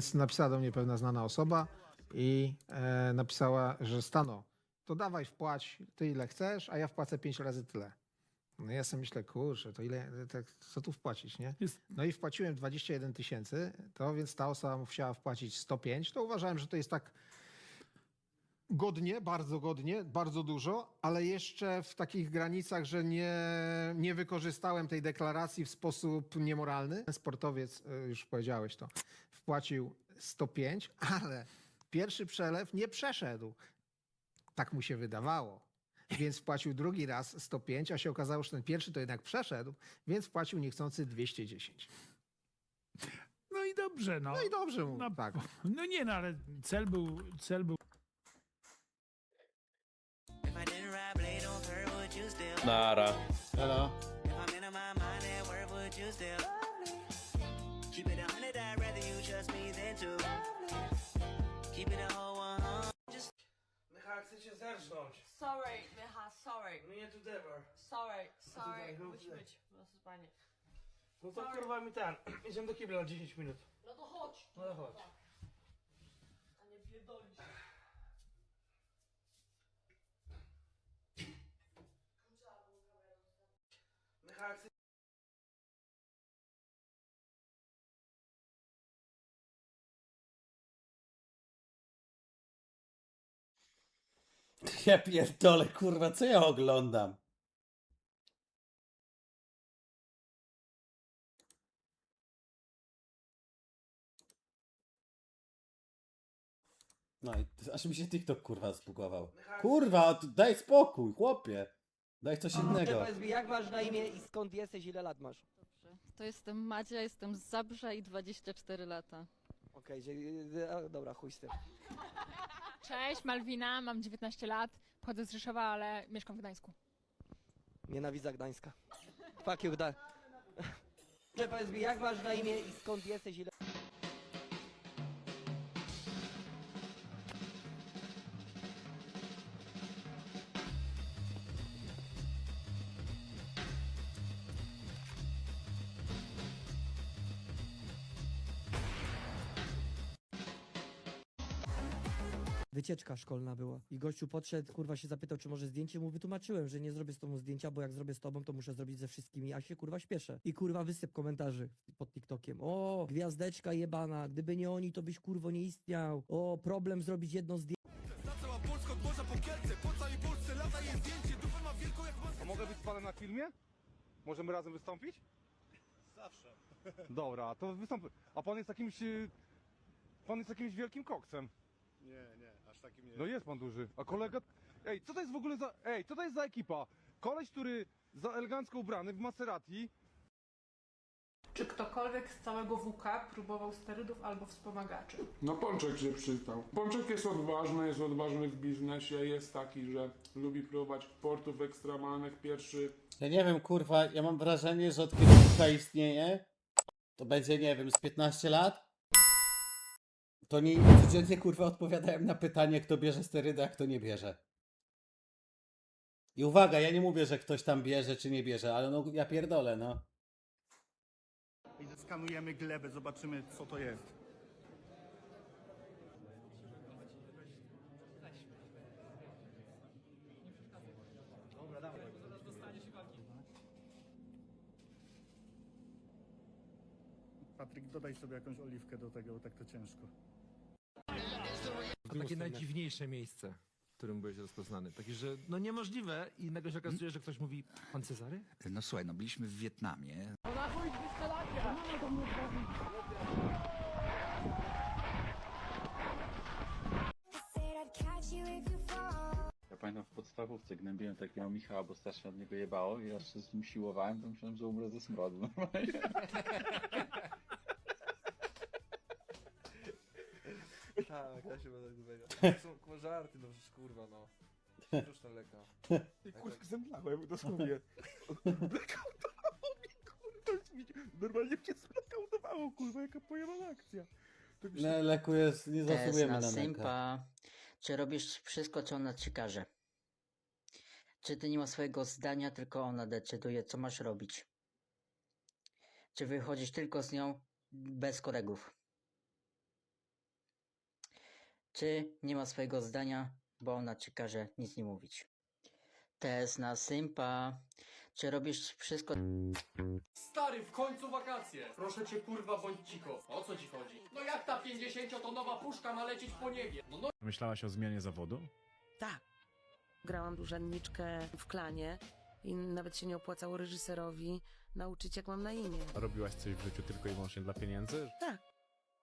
Więc napisała do mnie pewna znana osoba i e, napisała, że Stano, to dawaj wpłać ty ile chcesz, a ja wpłacę pięć razy tyle. No ja sobie myślę, kurczę, to ile, tak, co tu wpłacić, nie? Jest- No i wpłaciłem 21 tysięcy, to więc ta osoba musiała wpłacić 105, to uważałem, że to jest tak godnie, bardzo godnie, bardzo dużo, ale jeszcze w takich granicach, że nie, nie wykorzystałem tej deklaracji w sposób niemoralny. Sportowiec, y, już powiedziałeś to, wpłacił 105, ale pierwszy przelew nie przeszedł. Tak mu się wydawało. Więc wpłacił drugi raz 105, a się okazało, że ten pierwszy to jednak przeszedł, więc wpłacił niechcący 210. No i dobrze, no. No i dobrze mu, No, tak. No nie, no ale cel był, cel był Nara. Hello. If I'm in my mind at work, would you still? Keep it a hundred, I'd rather you trust me than two. Keep it a whole one. Just Michał, chcę cię zerżnąć. Sorry, Micha, sorry. No nie tu dever. Sorry, sorry. tutaj, no Musi tutaj. być. Rozpanie. No to Sorry. kurwa mi ten. Idziemy do kibla na 10 minut. No to chodź. No to chodź. A nie pierdolisz. Chcę... Ja pierdolę, kurwa, co ja oglądam? No i aż mi się TikTok kurwa zbugował. Kurwa, daj spokój, chłopie. Daj coś innego. Powiedz mi, jak masz na imię i skąd jesteś, ile lat masz? Dobrze. To jestem Madzia, jestem z Zabrza i 24 lata. Okej, że- a, dobra, chuj z tym. Cześć, Malwina, mam 19 lat, pochodzę z Rzeszowa, ale mieszkam w Gdańsku. Nienawidzę Gdańska. Fuck you, da. Że Powiedz mi, jak masz na imię i skąd jesteś, ile... Wycieczka szkolna była i gościu podszedł, kurwa się zapytał, czy może zdjęcie, mu wytłumaczyłem, że nie zrobię z tobą zdjęcia, bo jak zrobię z tobą, to muszę zrobić ze wszystkimi, a się kurwa śpieszę. I kurwa wysyp komentarzy pod TikTokiem. O, gwiazdeczka jebana, gdyby nie oni, to byś kurwo nie istniał. O, problem zrobić jedno zdjęcie. A mogę być z panem na filmie? Możemy razem wystąpić? Zawsze. Dobra, to wystąp. A pan jest jakimś... y, Pan jest jakimś wielkim koksem. Nie, takim. No jest pan duży. A kolega... Ej, co to jest w ogóle za... Ej, co to jest za ekipa? Koleś, który za elegancko ubrany w Maserati. Czy ktokolwiek z całego WK próbował sterydów albo wspomagaczy? No Pączek się przystał. Pączek jest odważny, jest odważny w biznesie, jest taki, że lubi próbować portów ekstremalnych. Pierwszy Ja nie wiem, kurwa, ja mam wrażenie, że od kiedy Kuka istnieje, to będzie, nie wiem, z 15 lat, to oni codziennie, kurwa, odpowiadają na pytanie, kto bierze sterydy, a kto nie bierze. I uwaga, ja nie mówię, że ktoś tam bierze, czy nie bierze, ale no, ja pierdolę, no. I zeskanujemy glebę, zobaczymy co to jest. Patryk, dodaj sobie jakąś oliwkę do tego, bo tak to ciężko. A takie najdziwniejsze miejsce, w którym byłeś rozpoznany. Takie, że no niemożliwe i nagle się okazuje, że ktoś mówi, pan Cezary? No słuchaj, no byliśmy w Wietnamie. Ja pamiętam w podstawówce gnębiłem takiego Michała, bo strasznie od niego jebało i ja się z nim siłowałem, to myślałem, że umrę ze smrodu Tak, ja się będę powiedział. To są kurwa żarty, no przecież kurwa, no. Już leka. I kurwa zemdlałem dosłownie. Blackoutowało mi, kurwa. Normalnie mnie zblackoutowało, kurwa, jaka pojemna akcja. Tak myślałem, Le, leku jest, nie zasługujemy na. Simpa. Czy robisz wszystko, co ona ci każe? Czy ty nie masz swojego zdania, tylko ona decyduje, co masz robić? Czy wychodzisz tylko z nią bez kolegów? Czy nie ma swojego zdania, bo ona ci każe nic nie mówić. Test na sympa. Czy robisz wszystko Stary, w końcu wakacje! Proszę cię kurwa, bądź cicho. O co ci chodzi? No jak ta 50-tonowa puszka ma lecieć po niebie? No, no Myślałaś o zmianie zawodu? Tak. Grałam urzędniczkę w klanie i nawet się nie opłacało reżyserowi nauczyć, jak mam na imię. Robiłaś coś w życiu tylko i wyłącznie dla pieniędzy? Tak.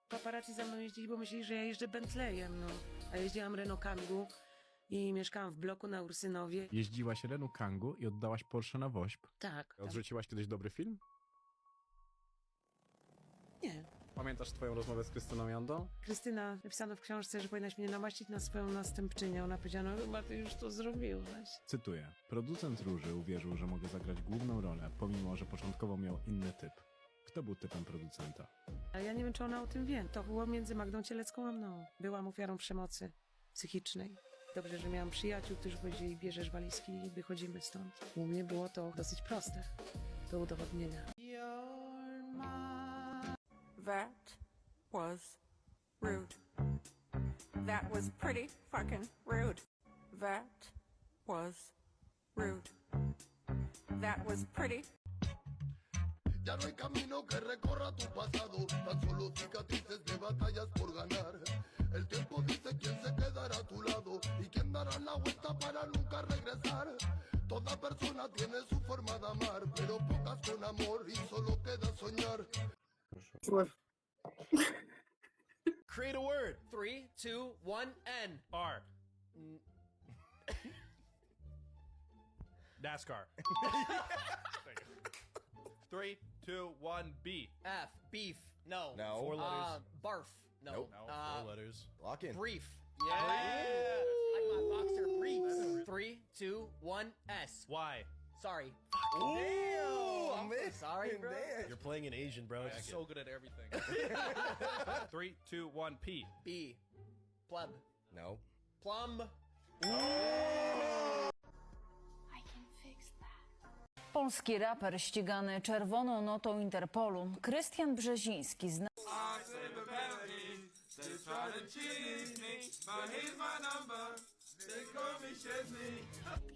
Paparazzi za mną jeździli, bo myśleli, że ja jeżdżę Bentleyem, no. A jeździłam Renault Kangoo i mieszkałam w bloku na Ursynowie. Jeździłaś Renault Kangoo i oddałaś Porsche na woźb. Tak. tak. Odrzuciłaś kiedyś dobry film? Nie. Pamiętasz twoją rozmowę z Krystyną Jandą? Krystyna, napisano w książce, że powinnaś mnie namaścić na swoją następczynię. Ona powiedziała, no chyba ty już to zrobiłaś. Cytuję. Producent Róży uwierzył, że mogę zagrać główną rolę, pomimo, że początkowo miał inny typ. Kto był typem producenta? Ale ja nie wiem, czy ona o tym wie. To było między Magdą Cielecką a mną. Byłam ofiarą przemocy psychicznej. Dobrze, że miałam przyjaciół, którzy powiedzieli, bierzesz walizki i wychodzimy stąd. U mnie było to dosyć proste do udowodnienia. That was rude. That was pretty fucking rude. That was rude. That was pretty Ya no hay camino que recorra tu pasado, tan solo cicatrices de batallas por ganar. El tiempo dice quién se quedará a tu lado y quién dará la vuelta para nunca regresar. Toda persona tiene su forma de amar, pero pocas con amor y solo queda soñar. Create a word. Three, two, one, N. R. NASCAR. Three, two, one, B. F. Beef. No. No. Four letters. Uh, barf. No. Nope. No. four letters. Lock in. Brief. Yeah. Like my boxer briefs. Three, two, one, S. Y. Sorry. Damn. I'm so sorry, bro. You're playing an Asian, bro. I'm so good at everything. Three, two, one, P. B. Plum. No. Plum. Polski raper ścigany czerwoną notą Interpolu, Krystian Brzeziński, zna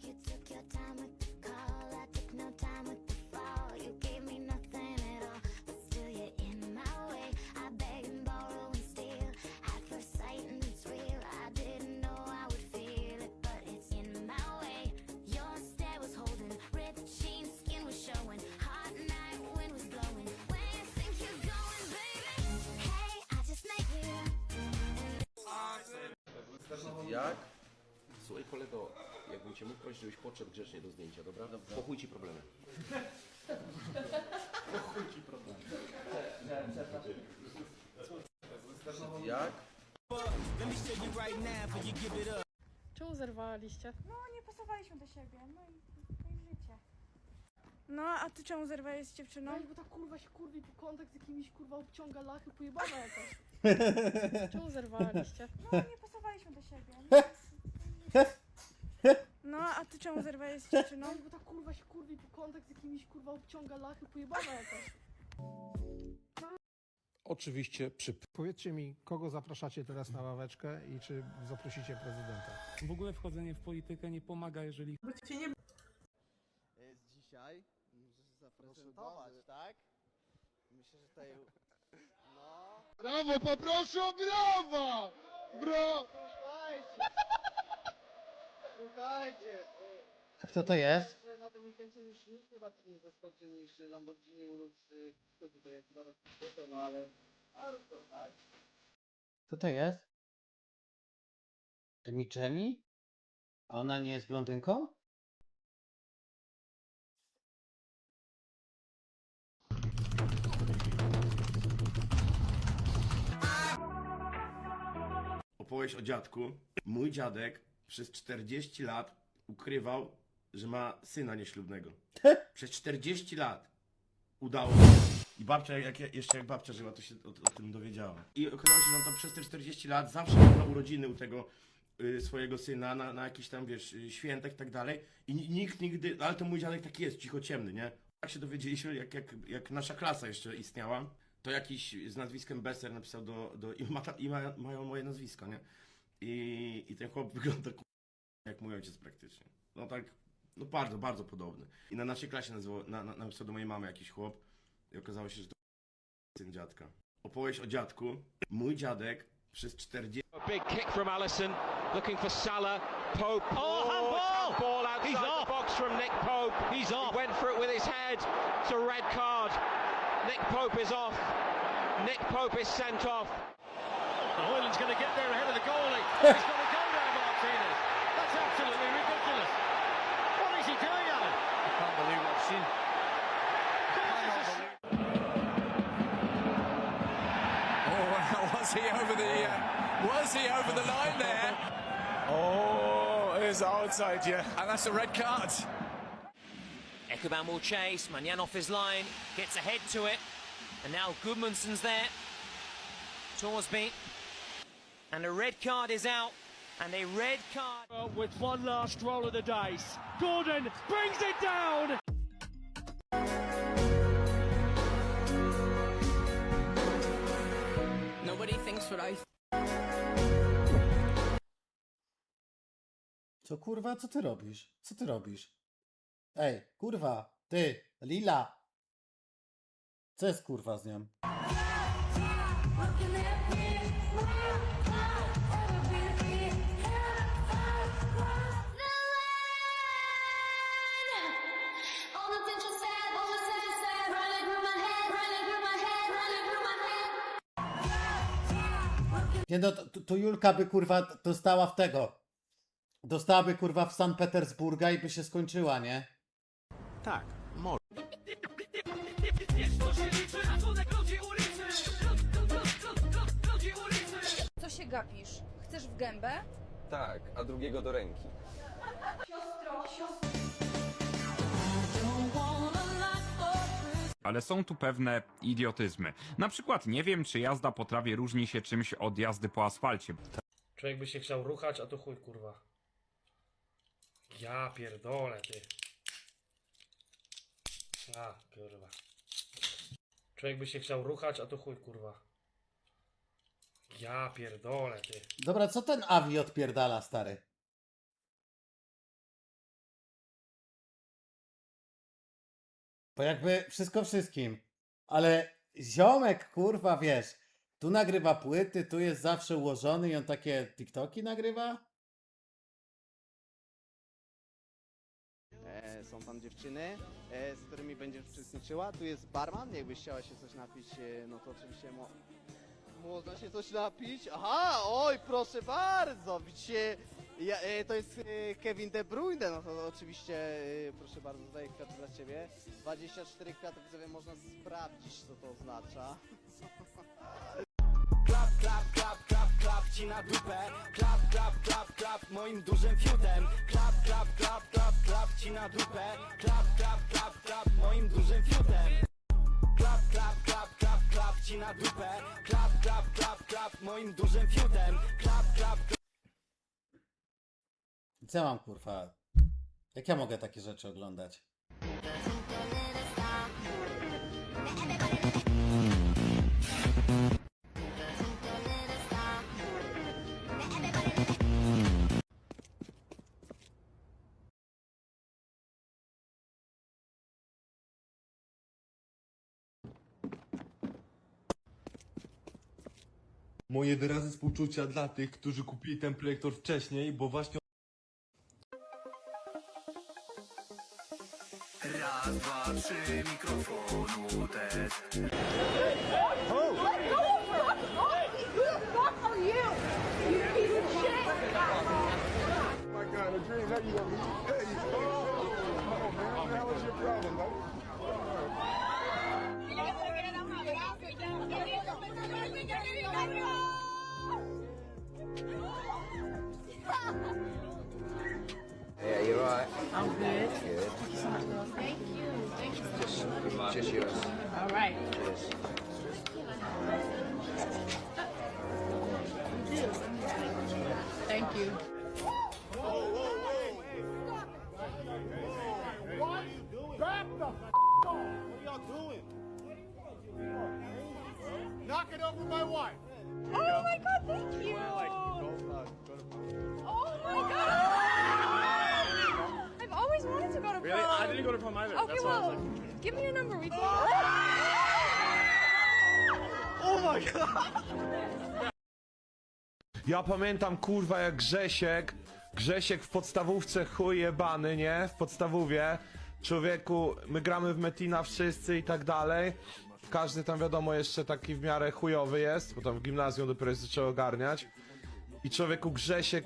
You took your time call, I took no time Jak? Słuchaj kolego, jakbym cię mógł prosić, żebyś podszedł grzecznie do zdjęcia, dobra? Dobrze. Pochuj ci problemy. Jak? Czemu zerwaliście? No, nie pasowaliśmy do siebie, no i, no i życie. No, a ty czemu zerwałeś z dziewczyną? bo ta kurwa się kurwi po kontakt z jakimiś kurwa obciąga lachy pojebana jakaś. Czemu zerwaliście? No, nie pasowaliśmy do siebie. No, no a ty czemu zerwałeś z dziewczyną? bo ta kurwa się kurwi po kontakt z jakimiś kurwa obciąga lachy pojebana jakaś. Oczywiście przy Powiedzcie mi, kogo zapraszacie teraz na ławeczkę i czy zaprosicie prezydenta? W ogóle wchodzenie w politykę nie pomaga, jeżeli Jest dzisiaj, możesz zaprezentować, tak? Myślę, że tutaj... No... Brawo, poproszę o brawa! Bro! Słuchajcie! Słuchajcie! Kto to jest? Na tym weekendzie już nikt chyba nie zaskoczy niż Lamborghini Urus, kto tutaj jest zaraz no ale... Ale to tak. Kto to jest? A ona nie jest blondynką? Opowieść o dziadku. Mój dziadek przez 40 lat ukrywał, że ma syna nieślubnego. Przez 40 lat udało się. I babcia, jak, ja- jeszcze jak babcia żyła, to się o, o tym dowiedziała. I okazało się, że on tam przez te 40 lat zawsze miał urodziny u tego y, swojego syna, na, na jakichś tam, wiesz, y, świętach i tak dalej. I ni- nikt nigdy, ale to mój dziadek taki jest, cicho ciemny, nie? Tak się dowiedzieliśmy, jak, jak, jak nasza klasa jeszcze istniała, to jakiś z nazwiskiem Besser napisał do, do i, ma, i ma, mają moje nazwisko, nie? I, i ten chłop wygląda ku- jak mój ojciec praktycznie. No tak, no bardzo, bardzo podobny. I na naszej klasie nazywał, na, na, napisał do mojej mamy jakiś chłop i okazało się, że to syn dziadka. Opowieść o dziadku. Mój dziadek przez 40 Big kick from Allison, looking for Salah. Pope. Oh, handball! ball outside He's the off. box from Nick Pope. He's off. He went for it with his head. It's a red card. Nick Pope is off. Nick Pope is sent off. Hoyland's going to get there ahead of the goalie. He's got to go now, Martinez. That's absolutely ridiculous. What is he doing, Alan? I can't believe what I've seen. Oh, was he over the? Uh, was he over the line there? Oh, it is outside, yeah. And that's a red card. Ekuban will chase. Manyan off his line. Gets ahead to it. And now Goodmanson's there. Torsby. And a red card is out. And a red card. With one last roll of the dice. Gordon brings it down. Nobody thinks what I Co kurwa, co ty robisz? Co ty robisz? Ej, kurwa, ty, Lila. Co jest kurwa z nią? Nie no, to, to Julka by kurwa dostała w tego. Dostałaby kurwa w San Petersburga i by się skończyła, nie? Tak, może. Co się gapisz? Chcesz w gębę? Tak, a drugiego do ręki. Ale są tu pewne idiotyzmy. Na przykład nie wiem, czy jazda po trawie różni się czymś od jazdy po asfalcie. Człowiek by się chciał ruchać, a tu chuj, kurwa. Ja pierdolę, ty. A, kurwa. Człowiek by się chciał ruchać, a tu chuj, kurwa. Ja pierdolę, ty. Dobra, co ten Avi odpierdala, stary? Bo jakby wszystko wszystkim. Ale ziomek, kurwa, wiesz, tu nagrywa płyty, tu jest zawsze ułożony i on takie TikToki nagrywa? Są tam dziewczyny, e, z którymi będziesz uczestniczyła. Tu jest barman, jakbyś chciała się coś napić, e, no to oczywiście mo można się coś napić. Aha, oj, proszę bardzo, widzicie, ja, e, to jest e, Kevin De Bruyne, no to oczywiście, e, proszę bardzo, tutaj kwiaty dla Ciebie. 24 kwiaty, widzowie, można sprawdzić, co to oznacza. Klap, klap, klap, klap, ci na dupę. Klap, klap, klap, klap moim dużym fiutem. Klap, klap, klap, klap, klap ci na dupę. Klap, klap, klap, klap moim dużym fiutem. Klap, klap, klap, klap, klap ci na dupę. Klap, klap, klap, klap moim dużym fiutem. Klap, klap, klap. Co ja mam, kurwa? Jak ja mogę takie rzeczy oglądać? Moje wyrazy współczucia dla tych, którzy kupili ten projektor wcześniej, bo właśnie Raz, dwa, trzy, mikrofonu test. My Yeah, you're right. I'm good. Good. Thank you, thank you. Just, just yours. All right. Cheers. Ja pamiętam kurwa jak Grzesiek, Grzesiek w podstawówce chuj jebany, nie? W podstawówie. Człowieku, my gramy w Metina wszyscy i tak dalej. Każdy tam wiadomo jeszcze taki w miarę chujowy jest, bo tam w gimnazjum dopiero się zaczęło ogarniać. I człowieku Grzesiek,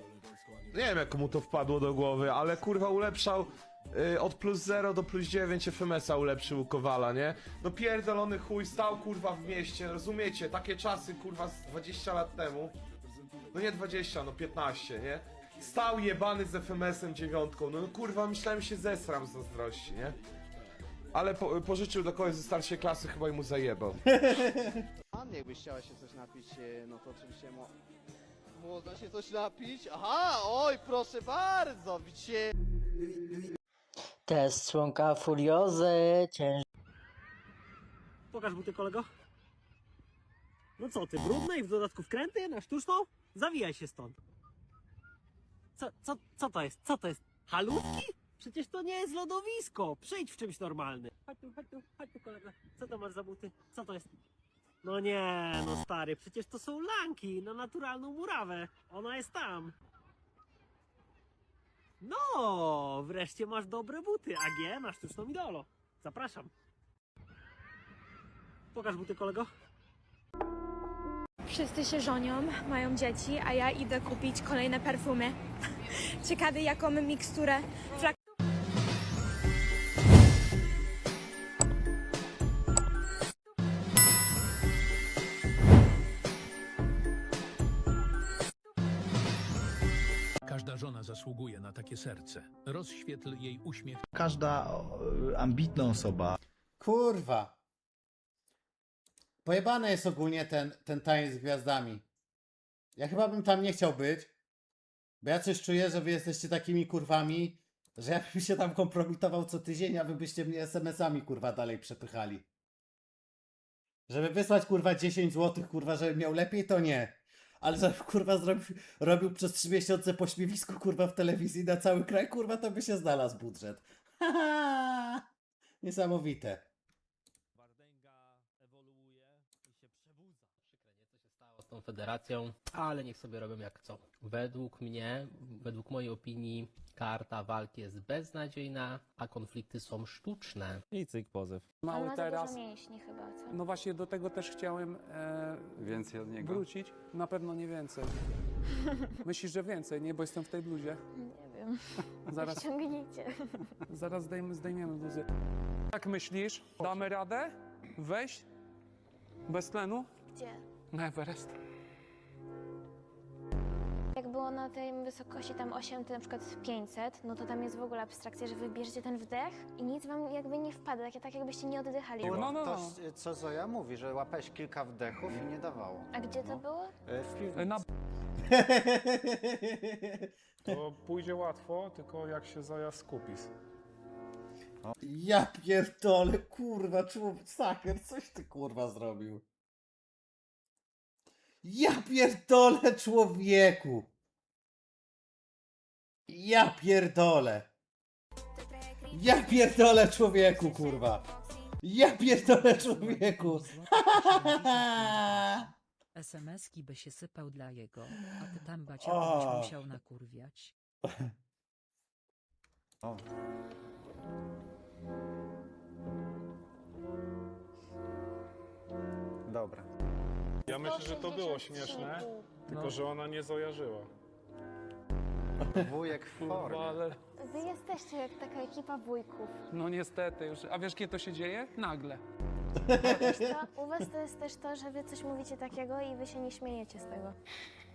nie wiem jak mu to wpadło do głowy, ale kurwa ulepszał y, od plus 0 do plus 9 FMS-a ulepszył u Kowala, nie? No pierdolony chuj, stał kurwa w mieście, rozumiecie? Takie czasy kurwa z 20 lat temu. No nie 20, no 15, nie? Stał jebany z FMS-em dziewiątką, no kurwa myślałem się zesram z zazdrości, nie? Ale po, pożyczył do kogoś ze starszej klasy, chyba i mu zajebał. Pan, jakbyś chciała się coś napić, e, no to oczywiście mo... Można się coś napić? Aha, oj, proszę bardzo, widzicie... Test członka furiozy, cięż... Pokaż buty kolego. No co ty, brudne i w dodatku wkręty na sztuczną? Zawijaj się stąd. Co, co, co to jest? Co to jest? Halutki? Przecież to nie jest lodowisko. Przyjdź w czymś normalnym. Chodź tu, chodź tu, chodź tu kolega. Co to masz za buty? Co to jest? No nie, no stary, przecież to są lanki na naturalną murawę. Ona jest tam. No, wreszcie masz dobre buty. AG na sztuczną idolo. Zapraszam. Pokaż buty kolego. Wszyscy się żonią, mają dzieci, a ja idę kupić kolejne perfumy. Ciekawy jaką miksturę. Frak- Każda żona zasługuje na takie serce. Rozświetl jej uśmiech Każda ambitna osoba Kurwa. Pojebane jest ogólnie ten, ten taniec z gwiazdami. Ja chyba bym tam nie chciał być. Bo ja coś czuję, że wy jesteście takimi kurwami, że ja bym się tam kompromitował co tydzień, a wy byście mnie SMS-ami kurwa dalej przepychali. Żeby wysłać kurwa 10 zł, kurwa, żeby miał lepiej, to nie. Ale żeby kurwa zrobił, robił przez 3 miesiące pośmiewisko kurwa w telewizji na cały kraj, kurwa, to by się znalazł budżet. Niesamowite. Wardęga ewoluuje i się przebudza. Przykre, nie? Co się stało z tą federacją, ale niech sobie robią jak chcą. Według mnie, według mojej opinii, karta walki jest beznadziejna, a konflikty są sztuczne. I cyk pozew. Mały teraz. mięśni chyba, co? No właśnie do tego też chciałem e, Więcej od niego. wrócić. Na pewno nie więcej. Myślisz, że więcej, nie? Bo jestem w tej bluzie. Nie wiem. Zaraz, Ściągnijcie. zaraz zdejmy, zdejmiemy bluzy. Jak myślisz? Damy radę? Wejść? Bez tlenu? Gdzie? Na Everest. Było na tej wysokości tam 8, to na przykład 500, no to tam jest w ogóle abstrakcja, że wybierzecie ten wdech i nic wam jakby nie wpada, takie, tak jakbyście nie oddychali. No, no, no. co Zoja mówi, że łapałeś kilka wdechów i nie dawało. A gdzie to było? W piwnicy. Na To pójdzie łatwo, tylko jak się Zoja skupi. Ja pierdolę, kurwa, człowiek, saker, coś ty kurwa zrobił. Ja pierdolę, człowieku. Ja pierdolę. Ja pierdolę, człowieku, kurwa. Ja pierdolę, człowieku. SMS-ki by się sypał dla jego, a ty tam baciaka byś musiał nakurwiać. Dobra. Ja myślę, że to było śmieszne, tylko że ona nie zojarzyła. Wujek w kurwa, ale... Wy jesteście jak taka ekipa wujków. No niestety już. A wiesz kiedy to się dzieje? Nagle. Wiesz co? U was to jest też to, że wy coś mówicie takiego i wy się nie śmiejecie z tego.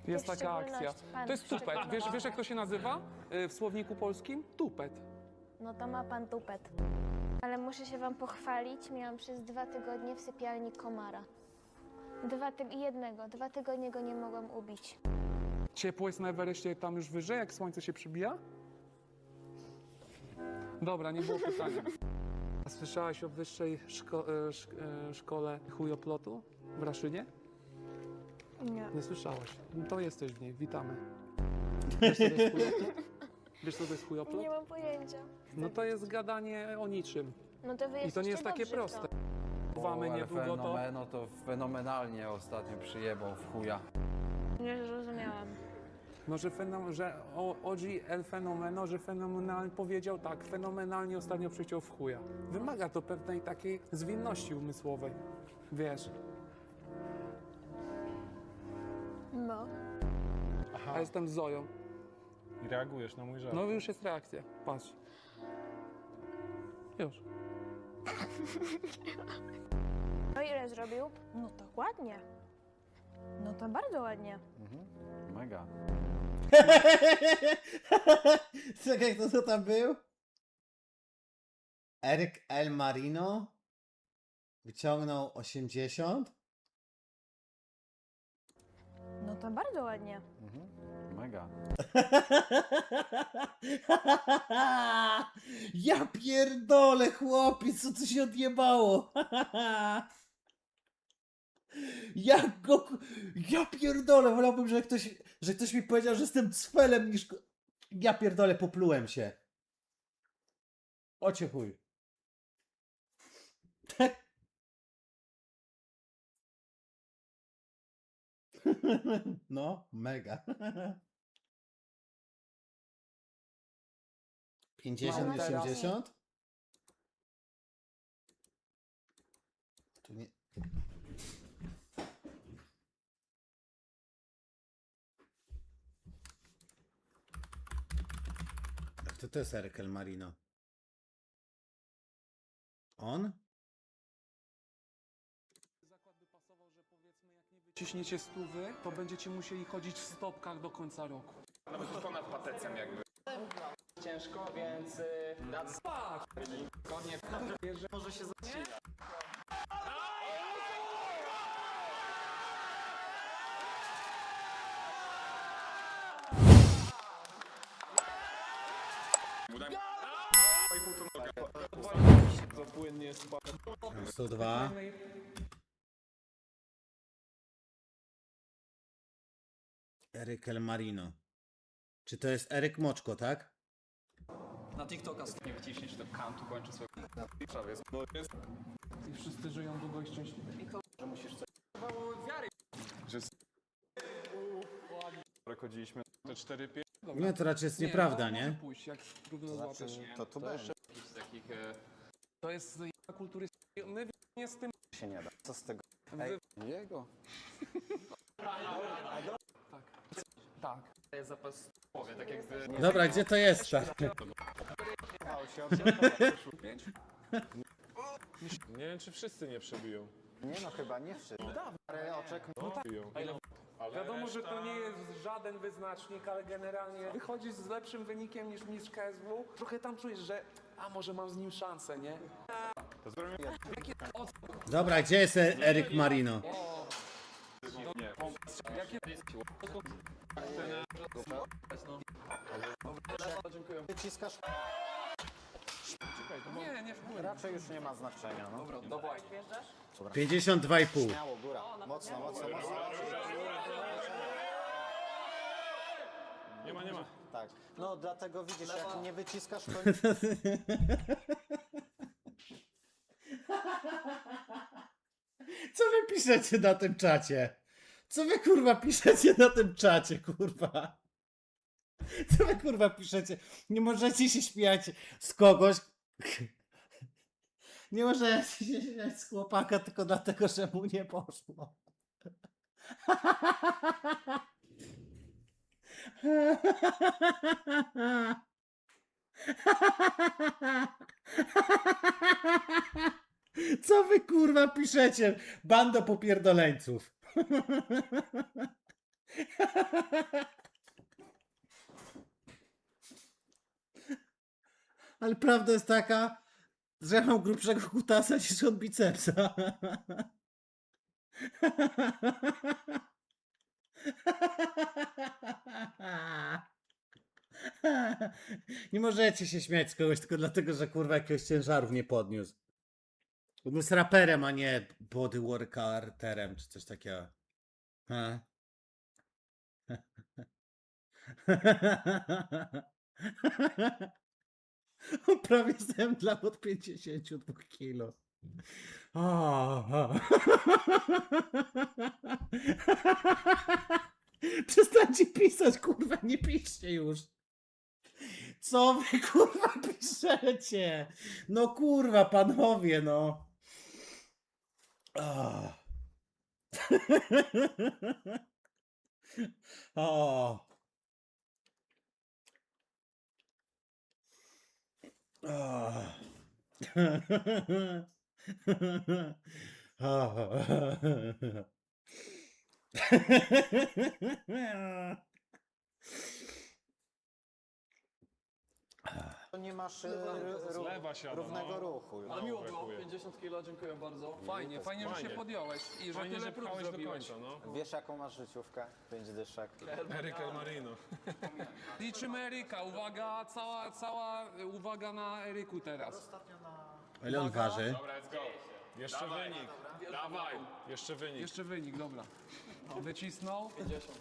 Jest w taka akcja. pan To jest w tupet. Wiesz, wiesz jak to się nazywa y, w słowniku polskim? Tupet. No to ma pan tupet. Ale muszę się wam pochwalić, miałam przez dwa tygodnie w sypialni komara. Dwa ty- jednego, dwa tygodnie go nie mogłam ubić. Ciepło jest na Everestie tam już wyżej, jak słońce się przybija? Dobra, nie było pytania. A słyszałaś o wyższej szko- e, sz- e, szkole chujoplotu w Raszynie? Nie. Nie słyszałaś. No to jesteś w niej, witamy. Wiesz, co to jest chujoplot? Wiesz co to jest chujoplot? Nie mam pojęcia. No to jest gadanie o niczym. No to wy I to nie jest takie proste. Chowamy niedługo to. No to fenomenalnie ostatnio przyjebał w chuja. Nie zrozumiałam. No, że, fenom, że o, Oji El Fenomeno, że fenomenalnie powiedział tak, fenomenalnie ostatnio przyciął w chuja. Wymaga to pewnej takiej zwinności umysłowej. Wiesz. No. A jestem z Zoją. I reagujesz na mój żart. No już jest reakcja. Patrz. Już. No ile zrobił? No to ładnie. No to bardzo ładnie. Mega. Czekaj, kto to tam był? Eryk El Marino wyciągnął 80. No to bardzo ładnie. Mega. ja pierdolę, chłopiec, co tu się odjebało? Jak go... Ja pierdolę, wolałbym, że ktoś, że ktoś mi powiedział, że jestem cfelem niż... Ja pierdolę, poplułem się. Ocie chuj. No, mega. 50, Mało teraz. 80? Tu nie... Kto to jest Eryk El Marino? On? Zakład by pasował, że powiedzmy jak nie wyciśniecie stówy, to będziecie musieli chodzić w stopkach do końca roku. Ciężko, więc... Może się zaczyna. Za płynnie spadł. 102. Eryk El Marino. Czy to jest Eryk Moczko, tak? Na TikToka nie wyciśniesz, to kantu kończy swoje... I wszyscy żyją długo i szczęśliwie. Że musisz coś... Chodziliśmy te 4-5. Nie, to raczej jest nieprawda, to nie? Może pójść, jak równo złapiesz. To tu będzie. takich... To jest z kultury... My nie z tym... się nie da. Co z tego? Wy... Jego. Tak. Tak. Zapas powie, tak jakby... Dobra, gdzie to jest? Tak? Pięć? Nie wiem, czy wszyscy nie przebiją. Nie no, chyba nie wszyscy. Parę oczek. Biją. Wiadomo, że to nie jest żaden wyznacznik, ale generalnie wychodzisz z lepszym wynikiem niż mistrz KSW. Trochę tam czujesz, że a może mam z nim szansę, nie? Dobra, gdzie jest E- Eryk Marino? jakie Wyciskasz? Nie, nie wpływa. Raczej już nie ma znaczenia, no. Dobra, dawaj. 52,5. Śmiało, góra. Mocno, mocno, mocno. Nie ma, nie ma. Tak. No dlatego widzisz, jak nie wyciskasz, to Co wy piszecie na tym czacie? Co wy kurwa piszecie na tym czacie, kurwa? Co wy kurwa piszecie? Nie możecie się śmiać z kogoś. Nie możecie się śmiać z chłopaka tylko dlatego, że mu nie poszło. Co wy kurwa piszecie? Bando popierdoleńców. Ale prawda jest taka, że ja mam grubszego kutasa niż od bicepsa. Nie możecie się śmiać z kogoś tylko dlatego, że kurwa jakiegoś ciężarów nie podniósł. On jest raperem, a nie bodyworkerem czy coś takiego. Ha? On prawie zemdlał od 52 kilo. Przestańcie pisać, kurwa, nie piszcie już. Co wy kurwa piszecie? No kurwa, panowie, no. O. 아. 아. Ah. Nie masz Zlewa się, równego ruchu. Ale miło było, 50 kg, dziękuję bardzo. Fajnie, fajnie, że się podjąłeś i że tyle prób zrobiłeś. Wiesz jaką masz życiówkę? Pięć dyszek. Eryka Marino. Liczymy Eryka, uwaga, cała, cała uwaga na Eryku teraz. Ile on waży? Jeszcze wynik. Dawaj. Jeszcze wynik. Jeszcze wynik, dobra. Wycisnął. 50.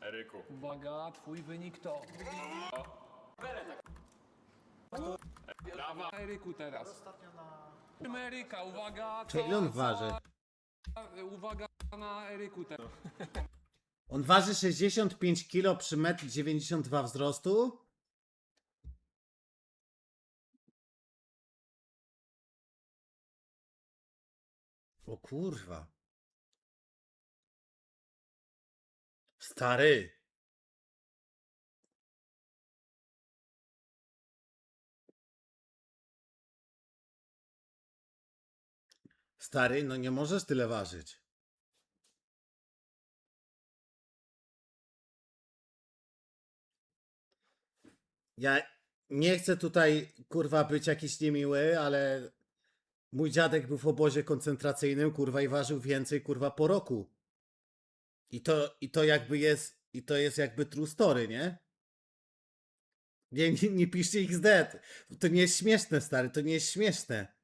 Eryku. Uwaga, twój wynik to. Dawaj. Eryku teraz. Eryka, uwaga. Czy ile on waży? Uwaga na Eryku teraz. On waży 65 kg przy 1,92 m wzrostu? O kurwa. Stary. Stary, no nie możesz tyle ważyć. Ja nie chcę tutaj, kurwa, być jakiś niemiły, ale mój dziadek był w obozie koncentracyjnym, kurwa, i ważył więcej, kurwa, po roku. I to, i to jakby jest, i to jest jakby true story, nie? Nie, nie, nie piszcie XD. To nie jest śmieszne, stary, to nie jest śmieszne.